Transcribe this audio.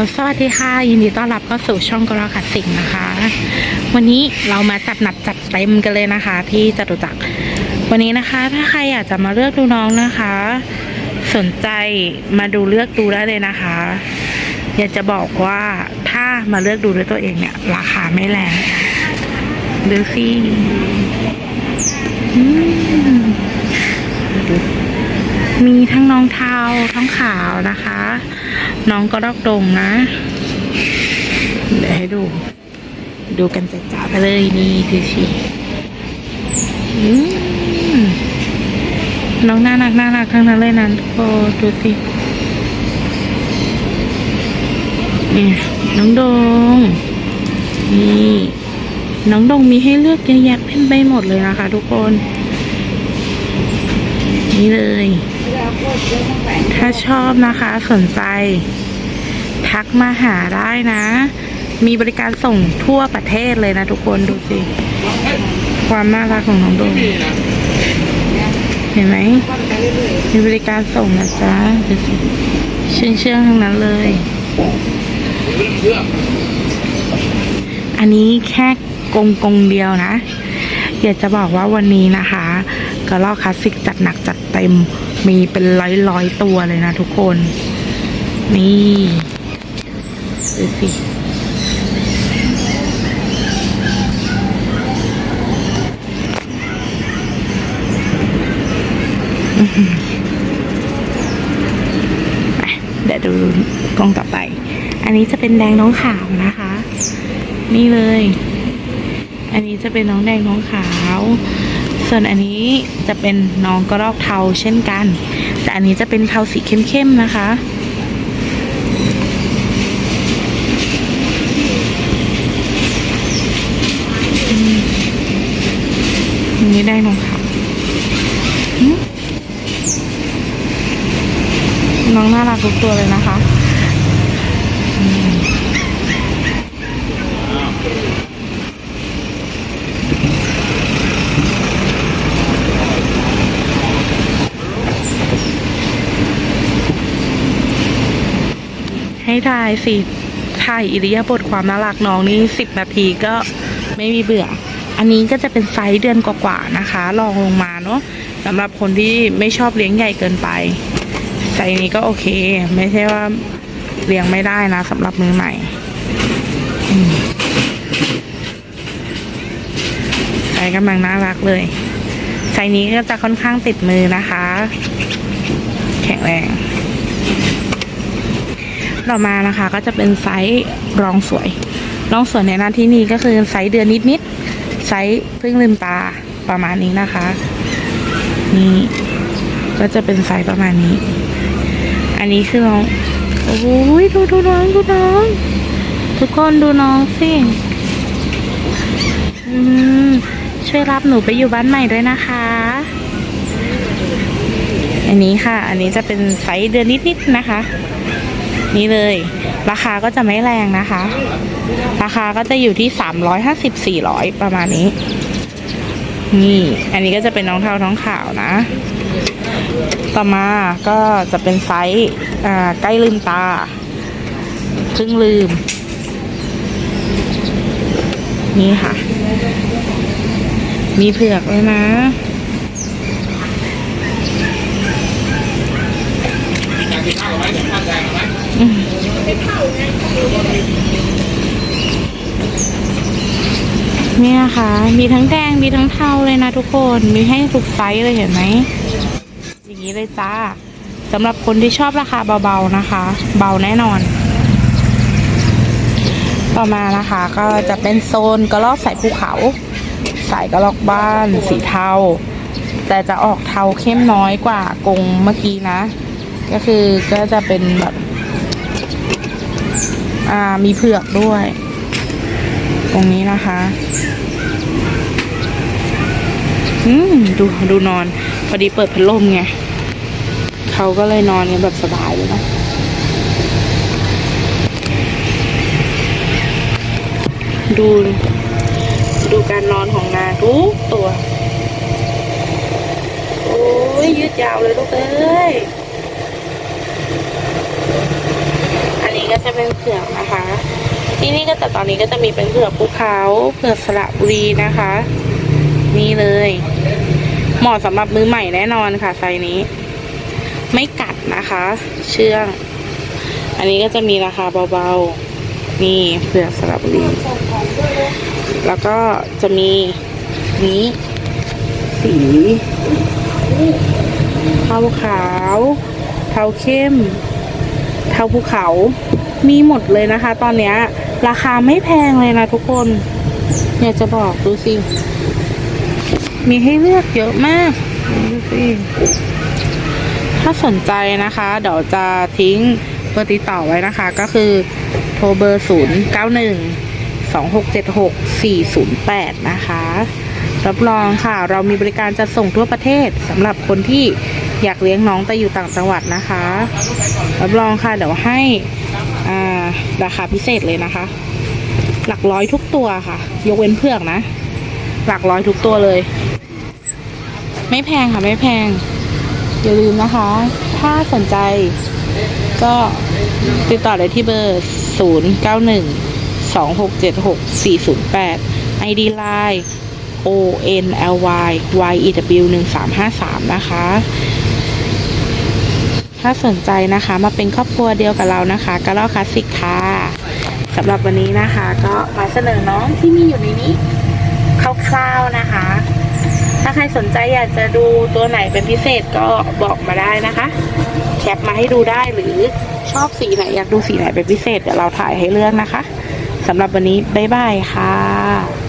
สวัสดีค่ะ ยินดีต้อนรับเข้าสู่ช่องกราขัดสิงนะคะ วันนี้เรามาจัดหนักจัดเต็มกันเลยนะคะ ที่จตุจักรวันนี้นะคะ ถ้าใครอยากจะมาเลือกดูน้องนะคะ สนใจมาดูเลือกดูได้เลยนะคะ อยากจะบอกว่าถ้ามาเลือกดูด้วยตัวเองเนี่ย ราคาไม่แรงดูสิ มีทั้งน้องเทาทั้งขาวนะคะ น้องก็รอกดงนะ เดี๋ยวให้ดู ดูกันจ๋าๆไปเลยนี่ดูสิอืมน้องน่ารักน่ารักทั้งนั้นเลยนะทุกคนดูสินี่น้องดง นี่น้องดงมีให้เลือกเยอะแยะเต็มไปหมดเลยนะคะทุกคน นี่เลย ถ้าชอบนะคะสนใจ ทักมาหาได้นะ มีบริการส่งทั่วประเทศเลยนะทุกคนดูสิ ความน่ารักของน้องโดมเห็นไหม มีบริการส่งนะจ๊ะดูสิเชื่องเชื่องทั้งนั้นเลย อันนี้แค่กงกงเดียวนะ อยากจะบอกว่าวันนี้นะคะกระลอกคลาสสิกจัดหนักจัดเต็ม มีเป็นร้อยร้อยๆตัวเลยนะทุกคน นี่ดูสิเดี๋ยวดูกล้องต่อไป อันนี้จะเป็นแดงน้องขาวนะคะ นี่เลย อันนี้จะเป็นน้องแดงน้องขาว ส่วนอันนี้จะเป็นน้องกระรอกเทาเช่นกัน แต่อันนี้จะเป็นเทาสีเข้มๆนะคะอันนี้ได้น้องขาวอืมน้องน่ารักทุกตัวเลยนะคะ ให้ทายสิถ่ายอิริยาบถความน่ารักน้องนี่สิบนาทีก็ไม่มีเบื่อ อันนี้ก็จะเป็นไซส์เดือนกว่าๆนะคะลองลงมาเนาะสำหรับคนที่ไม่ชอบเลี้ยงใหญ่เกินไปไซส์นี้ก็โอเค ไม่ใช่ว่าเลี้ยงไม่ได้นะสำหรับมือใหม่ไซส์กำลังน่ารักเลยไซส์นี้ก็จะค่อนข้างติดมือนะคะ แข็งแรง ต่อมานะคะก็จะเป็นไซส์รองสวย รองสวยในหน้าที่นี้ก็คือไซส์เดือนนิดๆไซส์เพิ่งลืมตาประมาณนี้นะคะนี่ก็จะเป็นไซส์ประมาณนี้ อันนี้คือน้องโอ้ยดูดูน้องดูน้อง ทุกคนดูน้องสิอืมช่วยรับหนูไปอยู่บ้านใหม่ด้วยนะคะ อันนี้ค่ะ อันนี้จะเป็นไซส์เดือนนิดๆนะคะ นี่เลย ราคาก็จะไม่แรงนะคะ ราคาก็จะอยู่ที่สามร้อยห้าสิบสี่ร้อยประมาณนี้ นี่ อันนี้ก็จะเป็นน้องเทาท้องขาวนะ ต่อมาก็จะเป็นไซส์อ่าใกล้ลืมตาเพิ่งลืม นี่ค่ะ มีเผือกเลยนะ อืม นี่นะคะ มีทั้งแดง มีทั้งเทาเลยนะทุกคน มีให้ทุกไซส์เลยเห็นไหม อย่างนี้เลยจ้าสำหรับคนที่ชอบราคาเบาๆนะคะ เบาแน่นอน ต่อมานะคะก็จะเป็นโซนกระรอกสายภูเขา สายกระรอกบ้าน สีเทา แต่จะออกเทาเข้มน้อยกว่ากรงเมื่อกี้นะ ก็คือก็จะเป็นแบบ อ่ามีเผือกด้วย ตรงนี้นะคะ อืมดูดูนอน พอดีเปิดพัดลมไงเขาก็เลยนอนกันแบบสบายเลยนะดู ดูการนอนของนางทุกตัว โอ้ยยืดยาวเลยลูกเอ้ย อันนี้ ก็จะเป็นเผือกนะคะ ที่นี่ก็จะตอนนี้ก็จะมีเป็นเผือกภูเขาเผือกสระบุรีนะคะ นี่เลยเหมาะสำหรับมือใหม่แน่นอนค่ะไซนี้ ไม่กัดนะคะ เชื่อง อันนี้ก็จะมีราคาเบาๆ นี่เผือกสระบุรีแล้วก็จะมีนี้สีเทาขาว เทาเข้ม เทาภูเขา มีหมดเลยนะคะ ตอนนี้ราคาไม่แพงเลยนะทุกคนอยากจะบอกดูสิ มีให้เลือกเยอะมากดูสิถ้าสนใจนะคะ เดี๋ยวจะทิ้งเบอร์ติดต่อไว้นะคะ ก็คือโทรเบอร์ 0 9 1 2 6 7 6 4 0 8 นะคะ รับรองค่ะ เรามีบริการจัดส่งทั่วประเทศสำหรับคนที่ อยากเลี้ยงน้องแต่อยู่ต่างจังหวัดนะคะรับรองค่ะเดี๋ยวให้ราคาพิเศษเลยนะคะ หลักร้อยทุกตัวค่ะ ยกเว้นเผือกนะ หลักร้อยทุกตัวเลย ไม่แพงค่ะไม่แพง อย่าลืมนะคะ ถ้าสนใจก็ติดต่อได้ที่เบอร์ 0 9 1 2 6 7 6 4 0 8 ID Line O N L Y Y E W 1 3 5 3นะคะ ถ้าสนใจนะคะมาเป็นครอบครัวเดียวกับเรานะคะกระรอกคลาสสิกค่ะสำหรับวันนี้นะคะ ก็มาเสนอน้องที่มีอยู่ในนี้คร่าวๆนะคะ ถ้าใครสนใจอยากจะดูตัวไหนเป็นพิเศษก็บอกมาได้นะคะ แคปมาให้ดูได้หรือชอบสีไหนอยากดูสีไหนเป็นพิเศษเดี๋ยวเราถ่ายให้เลือกนะคะสำหรับวันนี้บ๊ายบายค่ะ